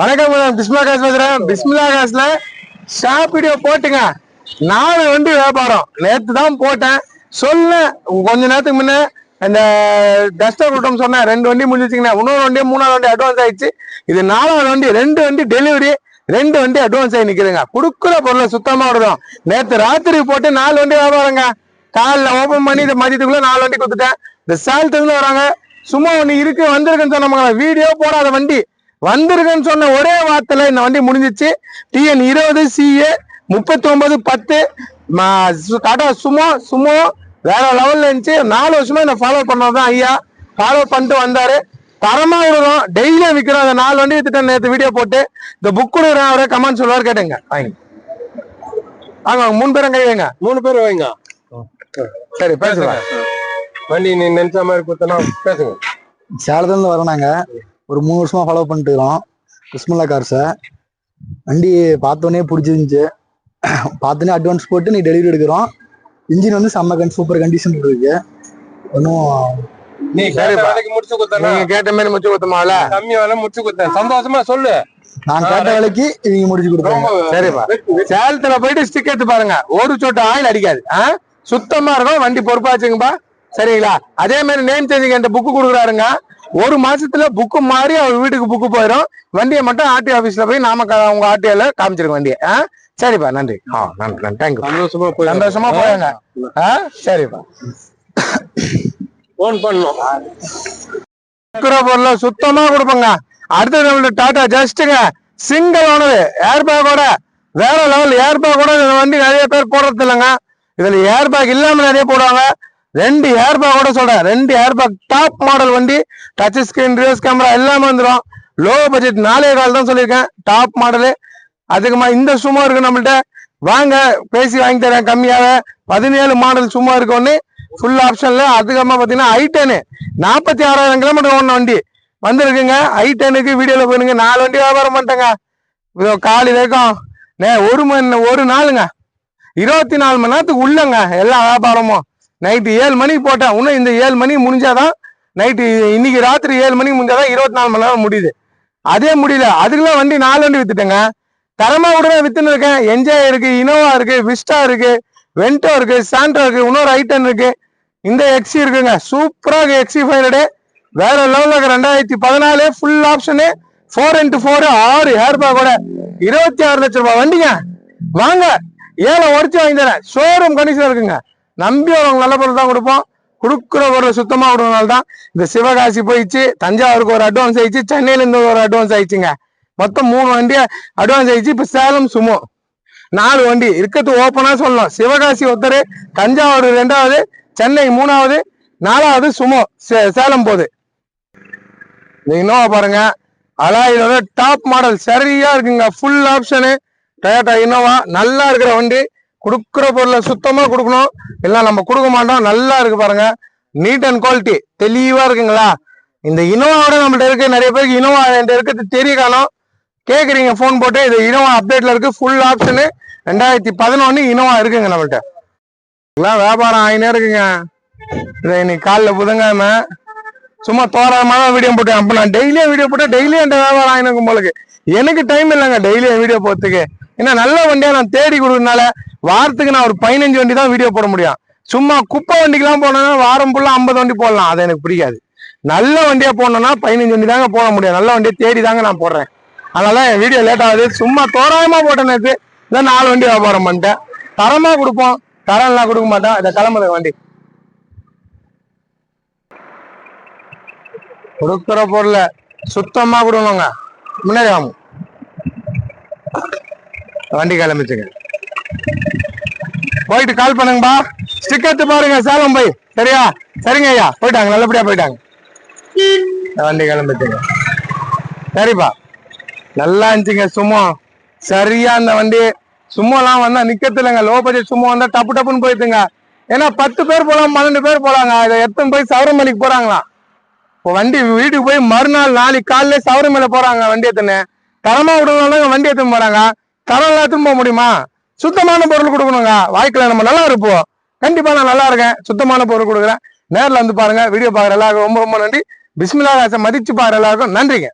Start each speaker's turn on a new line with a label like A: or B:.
A: வணக்கம் மேடம். பிஸ்மிலா காசு பேசுறேன். பிஸ்மிலா காசுல ஷாப் வீடியோ போட்டுங்க. நாலு வண்டி வியாபாரம். நேற்று தான் போட்டேன். சொல்ல கொஞ்ச நேரத்துக்கு முன்னே இந்த டஸ்டர் கொடுத்தோம் சொன்னேன் ரெண்டு வண்டி முடிஞ்சிச்சிங்கண்ணா. இன்னொரு வண்டி மூணாவது வண்டி அட்வான்ஸ் ஆயிடுச்சு. இது நாலாவது வண்டி ரெண்டு வண்டி டெலிவரி ரெண்டு வண்டி அட்வான்ஸ் ஆகி நிற்கிறேங்க கொடுக்குற பொருளை சுத்தமாக விடுறோம் நேற்று ராத்திரி போட்டு நாலு வண்டி வியாபாரங்க. காலைல ஓபன் பண்ணி இந்த மதியத்துக்குள்ளே நாலு வண்டி கொடுத்துட்டேன். இந்த சேலத்துலேருந்து வராங்க. சும்மா ஒன்று இருக்கு வந்திருக்குன்னு சொன்னாங்க வீடியோ போடாத வண்டி. வந்திருக்குன்னு சொன்ன ஒரே வார்த்தையில இந்த வண்டி முடிஞ்சிச்சு. டிஎன் இருபது சிஏ முப்பத்தி ஒன்பது பத்து டாடா சுமோ சுமோ வேற லெவல்ல இருந்துச்சு. நாலு வருஷமா என்ன ஃபாலோ பண்ணதான் ஐயா. ஃபாலோ பண்ணிட்டு வந்தாரு. தரமா விடுறோம் டெய்லியும் விற்கிறோம் அந்த நாலு வண்டி வித்துட்டேன் நேற்று வீடியோ போட்டு. இந்த புக் கொடுக்குறேன் அவரே கமெண்ட் சொல்லுவார் கேட்டுங்க. வாங்க. வாங்க வாங்க, மூணு பேரும் கை வைங்க.
B: மூணு பேர் வைங்க.
A: சரி பேசுங்க
B: வண்டி நீ நினைச்ச மாதிரி கொடுத்தனா பேசுங்க.
C: சேலத்துலேருந்து வரோம் நாங்க. ஒரு மூணு வருஷமா ஃபாலோ பண்ணிட்டு இருக்கோம் பிஸ்மில்லா கார்ஸை வண்டி பார்த்தோன்னே பிடிச்சிருந்துச்சு. பார்த்தோன்னே அட்வான்ஸ் போட்டு நீ டெலிவரி எடுக்கிறோம். இன்ஜின் வந்து செம்ம கன் சூப்பர் கண்டிஷன் இருக்கு ஒன்றும்
B: நீ முடிச்சு கொடுத்தனா
A: நீங்க கேட்ட மாதிரி முச்சு கொடுத்தமால?
B: கம்மி வேலை முடிச்சு கொடுத்தேன். சந்தோஷமா சொல்லு.
C: நான் கேட்ட வேலைக்கு இவங்க முடிச்சு கொடுத்தாங்க
A: சரிப்பா. சேலத்துல போயிட்டு ஸ்டிக் எடுத்து பாருங்க. ஒரு சொட்டு ஆயில் அடிக்காது. ஆ? சுத்தமா இருக்கும். வண்டி பொறுப்பா வச்சுங்கப்பா சரிங்களா? அதே மாதிரி நேம் சேஞ்சிங் என்ற புக்கு கொடுக்குறாருங்க. ஒரு மாசத்துல புக்கு மாறி அவர் வீட்டுக்கு புக்கு போயிடும் வண்டியை மட்டும் ஆர்டி ஆபீஸ்ல போய் நாம உங்க ஆர்டிஓல காமிச்சிருங்க வண்டியை. ஆ? சரிப்பா நன்றி. ஆ நன்றி நன்றி. தேங்க்யூ
B: சந்தோஷமா போய்
A: சந்தோஷமா போயாங்க ஆ சரிப்பா.
B: போன் பண்ணும்
A: இருக்கிற பொருளை சுத்தமா கொடுப்போங்க. அடுத்தது நம்மளோட டாடா ஜஸ்ட்டுங்க. சிங்கிள் ஓனரு ஏர்பேக்கோட வேற லெவல் ஏர்பேக்கோட இந்த வண்டி நிறைய பேர் போடுறது இல்லைங்க இதுல ஏர்பேக் இல்லாம நிறைய போடுவாங்க. ரெண்டு ஏர்பேக்கோட சொல்றேன். ரெண்டு ஏர்பேக் டாப் மாடல் வண்டி டச் ஸ்கிரீன் ரிவர்ஸ் கேமரா எல்லாமே வந்துடும் லோ பட்ஜெட் நாலே கால் தான் சொல்லியிருக்கேன். டாப் மாடலு அதுக்குமா இந்த சும்மா இருக்கு நம்மள்ட்ட. வாங்க பேசி வாங்கி தரேன் கம்மியாக. பதினேழு மாடல் சும்மா இருக்கு ஒன்று ஃபுல் ஆப்ஷன்ல அதுக்கப்புறமா பார்த்தீங்கன்னா ஐ டென்னு நாற்பத்தி ஆறாயிரம் கிலோமீட்டர் ஒன்று வண்டி. வந்திருக்குங்க. ஐ டெனுக்கு வீடியோல போயிருங்க நாலு வண்டி வியாபாரம் பண்ணிட்டேங்க. இதோ காலி வரைக்கும் நே ஒரு மணி ஒரு நாளுங்க. இருபத்தி நாலு மணி நேரத்துக்கு உள்ளங்க. எல்லா வியாபாரமும். நைட்டு ஏழு மணிக்கு போட்டேன். இன்னும் இந்த ஏழு மணி முடிஞ்சாதான் நைட்டு இன்னைக்கு ராத்திரி ஏழு மணிக்கு முடிஞ்சாதான் இருபத்தி நாலு மணி நேரம் முடியுது. அதே முடியல. அதுக்கெல்லாம் வண்டி நாலு வண்டி வித்துட்டேங்க. தரமா கூட வித்துன்னு இருக்கேன். என்ஜாய் இருக்கு இனோவா இருக்கு விஸ்டா இருக்கு வென்டோ இருக்கு சாண்ட்ரா இருக்கு இன்னொரு ஐட்டன் இருக்கு. இந்த எக்ஸி இருக்குங்க. சூப்பராக எக்ஸி ஃபைவ் வேற லெவலுக்கு இருக்கு. ரெண்டாயிரத்தி பதினாலு full option four into four ஆறு ஏர்பா கூட இருபத்தி ஆறு லட்ச ரூபாய் வண்டிங்க. வாங்க. ஏழை உடச்சி வாங்கி தரேன். ஷோரூம் கண்டிஷன் இருக்குங்க. நம்பி அவங்க நல்ல பொருள் தான் கொடுப்போம். கொடுக்குற பொருள் சுத்தமாக விடுறதுனால தான் இந்த சிவகாசி போயிடுச்சு தஞ்சாவூருக்கு ஒரு அட்வான்ஸ் ஆயிடுச்சு சென்னையிலேருந்து ஒரு அட்வான்ஸ் ஆயிடுச்சுங்க. மொத்தம் மூணு வண்டியை அட்வான்ஸ் ஆயிடுச்சு இப்போ சேலம் சுமோ. நாலு வண்டி இருக்கிறது ஓப்பனாக சொல்லலாம் சிவகாசி ஒருத்தர் தஞ்சாவூர் ரெண்டாவது சென்னை மூணாவது நாலாவது சுமோ சே- சேலம் போகுது. இந்த இனோவா பாருங்க. அலாயிலோட டாப் மாடல் சரியா இருக்குங்க. ஃபுல் ஆப்ஷனு டொயோட்டா இன்னோவா நல்லா இருக்கிற வண்டி. கொடுக்குற பொருளை சுத்தமா கொடுக்கணும். இல்லை நம்ம கொடுக்க மாட்டோம். நல்லா இருக்கு பாருங்க. நீட் அண்ட் குவாலிட்டி தெளிவா இருக்குங்களா? இந்த இனோவாவோட நம்மள்ட்ட இருக்கு. நிறைய பேருக்கு இனோவா என்கிட்ட இருக்கிறது தெரிய காணும். கேட்குறீங்க ஃபோன் போட்டு. இது இனோவா அப்டேட்ல இருக்கு. ஃபுல் ஆப்ஷனு ரெண்டாயிரத்தி பதினொன்று இனோவா இருக்குங்க நம்மள்ட்ட. எல்லாம் வியாபாரம் ஆயினே இருக்குங்க. இதை இன்னைக்கு காலைல புதங்காம சும்மா தோராயமான வீடியோ போட்டேன். அப்போ நான் டெய்லியும் வீடியோ போட்டேன். டெய்லியும் என் வியாபாரம் ஆயினுக்கும் போலுக்கு. எனக்கு டைம் இல்லைங்க. டெய்லியும் வீடியோ போகிறதுக்கு ஏன்னா நல்ல வண்டியாக நான் தேடி கொடுக்கறதுனால வாரத்துக்கு நான் ஒரு பதினஞ்சு வண்டி தான் வீடியோ போட முடியும். சும்மா குப்பை வண்டிக்கெலாம் போனோம்னா வாரம் ஃபுல்லாக ஐம்பது வண்டி போடலாம். அது எனக்கு பிடிக்காது. நல்ல வண்டியாக போடணும்னா பதினஞ்சு வண்டி தாங்க போட முடியும். நல்ல வண்டியை தேடி தாங்க நான் போடுறேன். அதனால என் வீடியோ லேட் ஆகுது. சும்மா தோராயமாக போட்டேன் நேற்று இதான் நாலு வண்டி வியாபாரம் பண்ணிட்டேன். தரமாக கொடுப்போம். தரம் எல்லாம் கொடுக்க மாட்டேன். இதை கிளம்புற வண்டி. கொடுக்குற பொருளை சுத்தமாக கொடுக்கணுங்க. முன்னாடி ஆகும் வண்டி கிளம்பிச்சுங்க. போயிட்டு கால் பண்ணுங்கப்பா. ஸ்டிக்கத்து பாருங்க சேலம் போய். சரியா? சரிங்க ஐயா. போயிட்டாங்க நல்லபடியா போயிட்டாங்க. வண்டி கிளம்பிச்சுங்க. சரிப்பா. நல்லா இருந்துச்சுங்க சும்மா சரியா அந்த வண்டி. சும்மாலாம் வந்தா நிக்கத்துலங்க லோ பட்ஜெட் சும்மா வந்தா டப்பு டப்புன்னு போயிட்டுங்க ஏன்னா பத்து பேர் போலாம் பன்னெண்டு பேர் போலாங்க இதை எத்தனை போய் சவரமலைக்கு போறாங்களாம். இப்போ வண்டி வீட்டுக்கு போய் மறுநாள் நாளைக்கு காலையில சவரமலை போறாங்க வண்டி எத்தனை தரமா விடுறவங்க வண்டி எடுத்துன்னு போறாங்க. தரம் எல்லாத்தையும் போக முடியுமா? சுத்தமான பொருள் கொடுக்கணுங்க. வாய்க்கில் நம்ம நல்லா இருப்போம். கண்டிப்பாக நான் நல்லா இருக்கேன். சுத்தமான பொருள் கொடுக்குறேன். நேரில் வந்து பாருங்கள் வீடியோ பார்க்குற எல்லாருக்கும் ரொம்ப ரொம்ப நன்றி. பிஸ்மிலா ராசை மதிச்சு பாரு எல்லாருக்கும் நன்றிங்க.